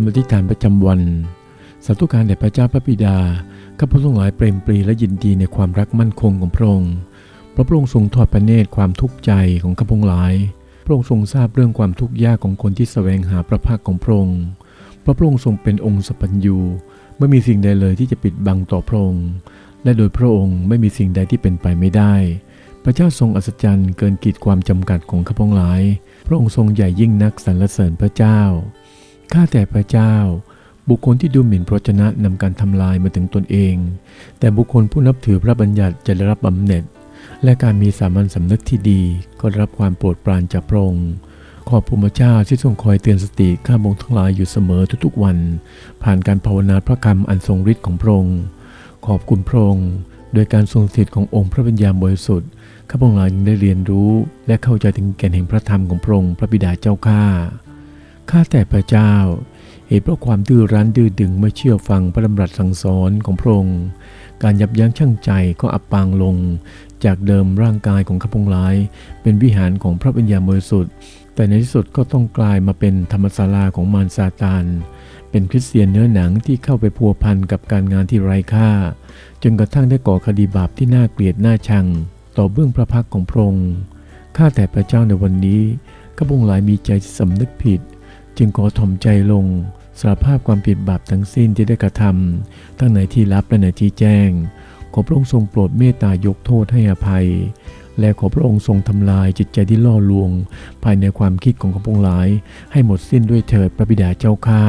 ำอธิษฐานประจำวันสาธุการแด่พระเจ้าพระบิดาข้าพเจ้าทั้งหลายเปรมปรีและยินดีในความรักมั่นคงของพระองค์เพราะพระองค์ทรงทอดพระเนตรความทุกข์ใจของข้าพเจ้าทั้งหลาย พระองค์ทรงทราบเรื่องความทุกข์ยากของคนที่แสวงหาพระภาคของพระองค์เพราะพระองค์ทรงเป็นองค์สัพพัญญูไม่มีสิ่งใดเลยที่จะปิดบังต่อพระองค์ และโดยพระองค์ไม่มีสิ่งใดที่เป็นไปไม่ได้ พระเจ้าทรงอัศจรรย์เกินขีดความจำกัดของข้าพเจ้าทั้งหลาย พระองค์ทรงใหญ่ยิ่งนักสรรเสริญพระเจ้า ข้าแต่พระเจ้า บุคคลที่ดูหมิ่นพระชนะนำการทำลายมาถึงตนเอง แต่บุคคลผู้นับถือพระบัญญัติจะได้รับบำเหน็จ และการมีสามัญสำนึกที่ดีก็ได้รับความโปรดปรานจากพระองค์ขอบพระเจ้าที่ทรงคอยเตือนสติข้าพงทั้งหลายอยู่เสมอทุกๆวัน ผ่านการภาวนาพระคำอันทรงฤทธิ์ของพระองค์ ขอบคุณพระองค์โดยการทรงสิทธิ์ขององค์พระวิญญาณบริสุทธิ์ข้าพงหลายยังได้เรียนรู้ และเข้าใจถึงแก่นแห่งพระธรรมของพระองค์พระบิดาเจ้าข้า ข้าแต่พระเจ้า เหตุเพราะความดื้อรั้นดื้อดึงไม่เชื่อฟังพระดำรัสสั่งสอนของพระองค์ การยับยั้งชั่งใจก็อับปางลง จากเดิมร่างกายของข้าพงหลาย เป็นวิหารของพระวิญญาณบริสุทธิ์ แต่ในที่สุดก็ต้องกลายมาเป็นธรรมศาลาของมารซาตานเป็นคริสเตียนเนื้อหนังที่เข้าไปพัวพันกับการงานที่ไร้ค่า จนกระทั่งได้ก่อคดีบาปที่น่าเกลียดน่าชัง ต่อเบื้องพระพักของพระองค์ข้าแต่พระเจ้าในวันนี้ข้าพงหลายมีใจสำนึกผิด จึงขอถ่อมใจลงสารภาพความผิดบาปทั้งสิ้นที่ได้กระทำทั้งในที่ลับและในที่แจ้ง ขอพระองค์ทรงโปรดเมตตายกโทษให้อภัย และขอพระองค์ทรงทำลายจิตใจที่ล่อลวง ภายในความคิดของข้าพงหลาย ให้หมดสิ้นด้วยเถิดพระบิดาเจ้าข้า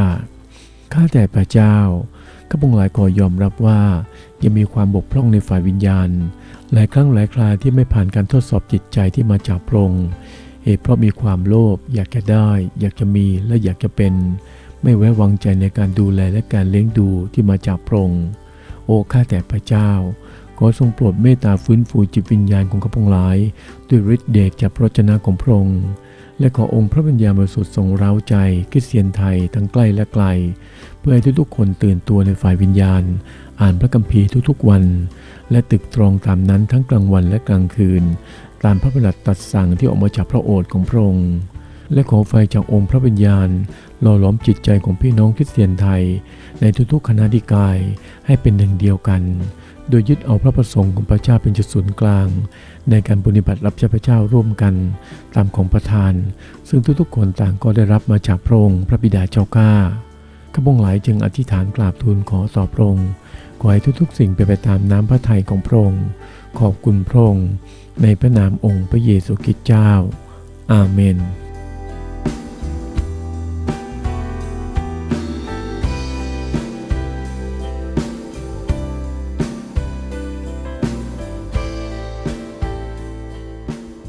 ข้าแต่พระเจ้าข้าพงหลายขอยอมรับว่ายังมีความบกพร่องในฝ่ายวิญญาณ หลายครั้งหลายคราที่ไม่ผ่านการทดสอบจิตใจที่มาจากพระองค์ เหตุเพราะมีความโลภอยากจะได้ อยากจะมีและอยากจะเป็น ไม่ไว้วางใจในการดูแลและการเลี้ยงดูที่มาจากพระองค์โอ้ข้าแต่พระเจ้า ขอทรงโปรดเมตตาฟื้นฟูจิตวิญญาณของข้าพงหลาย ด้วยฤทธิเดชจากพระวจนะของพระองค์และขอองค์พระวิญญาณบริสุทธิ์ทรงเร้าใจคริสเตียนไทยทั้งใกล้และไกล เพื่อให้ทุกๆคนตื่นตัวในฝ่ายวิญญาณ อ่านพระคัมภีร์ทุกๆวัน และตึกตรองตามนั้นทั้งกลางวันและกลางคืน ตามพระประหลัดตัดสั่งที่ออกมาจากพระโอษฐ์ของพระองค์และขอไฟจากองค์พระวิญญาณหล่อหลอมจิตใจของพี่น้องคริสเตียนไทย ในทุกๆคณะดิกายให้เป็นหนึ่งเดียวกัน โดยยึดเอาพระประสงค์ของพระเจ้าเป็นจุดศูนย์กลาง ในการปฏิบัติรับใช้พระเจ้าร่วมกัน ตามของประทาน ซึ่งทุกๆคนต่างก็ได้รับมาจากพระองค์พระบิดาเจ้าข้าข้าพงหลายจึงอธิษฐานกราบทูลขอต่อพระองค์ ขอให้ทุกๆ สิ่งไปนไปตามน้ำพระทัยของพระองค์ ขอบคุณพระองค์ในพระนามองค์พระเยซูคริสต์เจ้า อาเมน